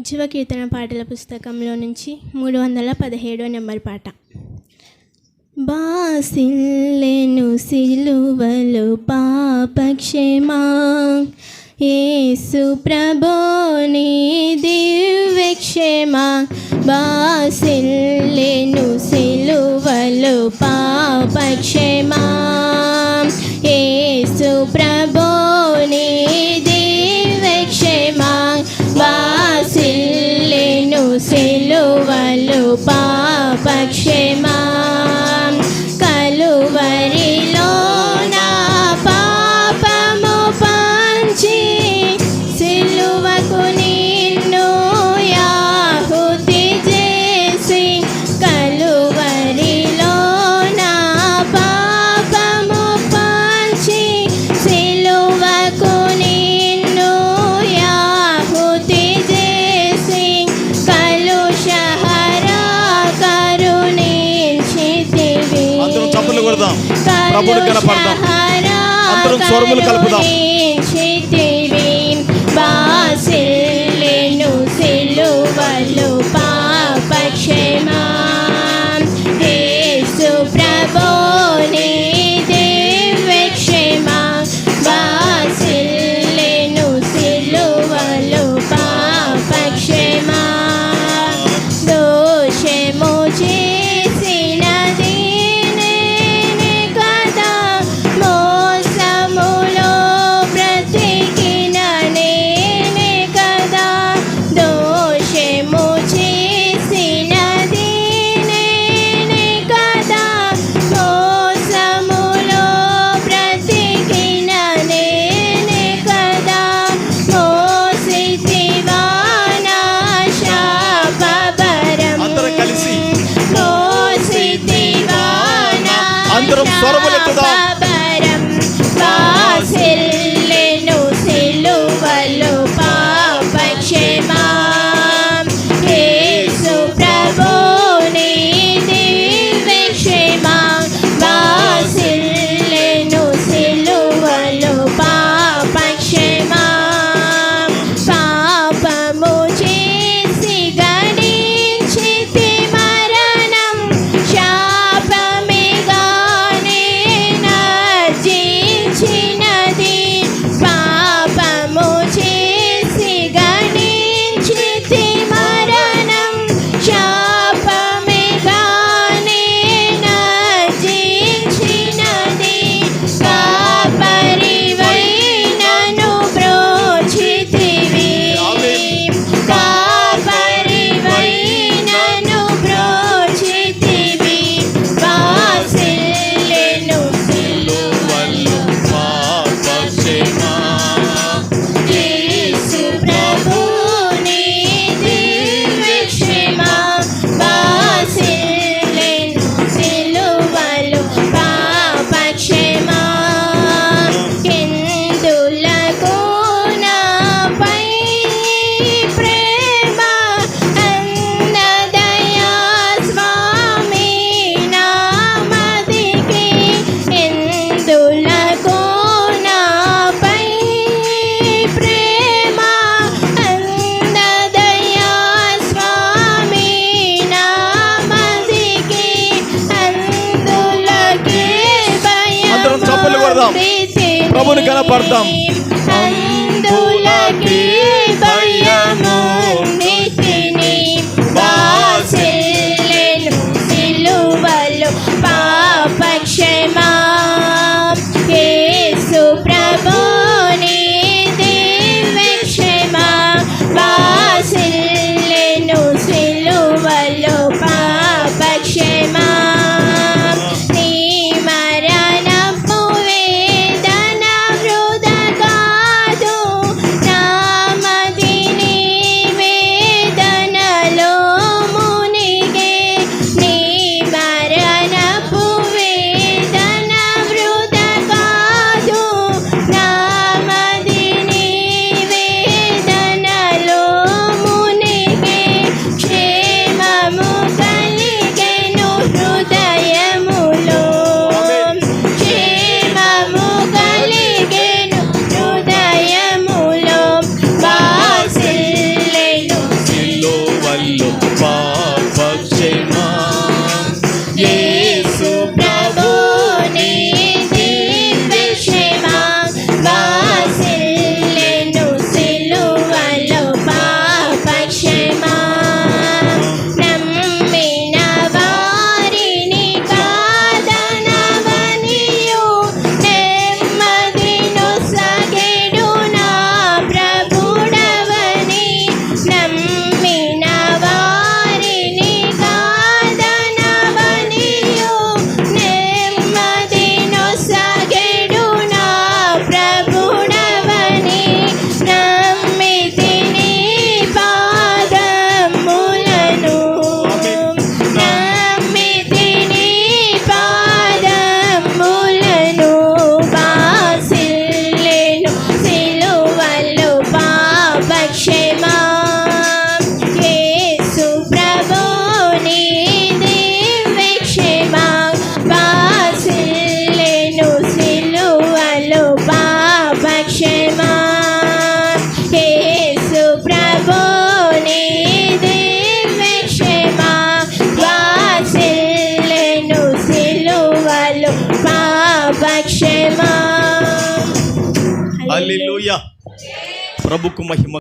ఉజ్జీవ కీర్తన పాటల పుస్తకంలో నుంచి మూడు వందల పదిహేడో నెంబర్ పాట. బాసిల్లెను సిలువలు పాపక్షేమా ఏసు ప్రభోని దివ్యక్షేమా. బాసిల్లెను సిలువలు పా పాపక్షేమా ప్రభుని కనపడదాం అందరం స్వరములు కలుపుదాం. সর্বলেখে দাও ప్రభుని కనపడతాం. హల్లెలూయా ప్రభుకు మహిమ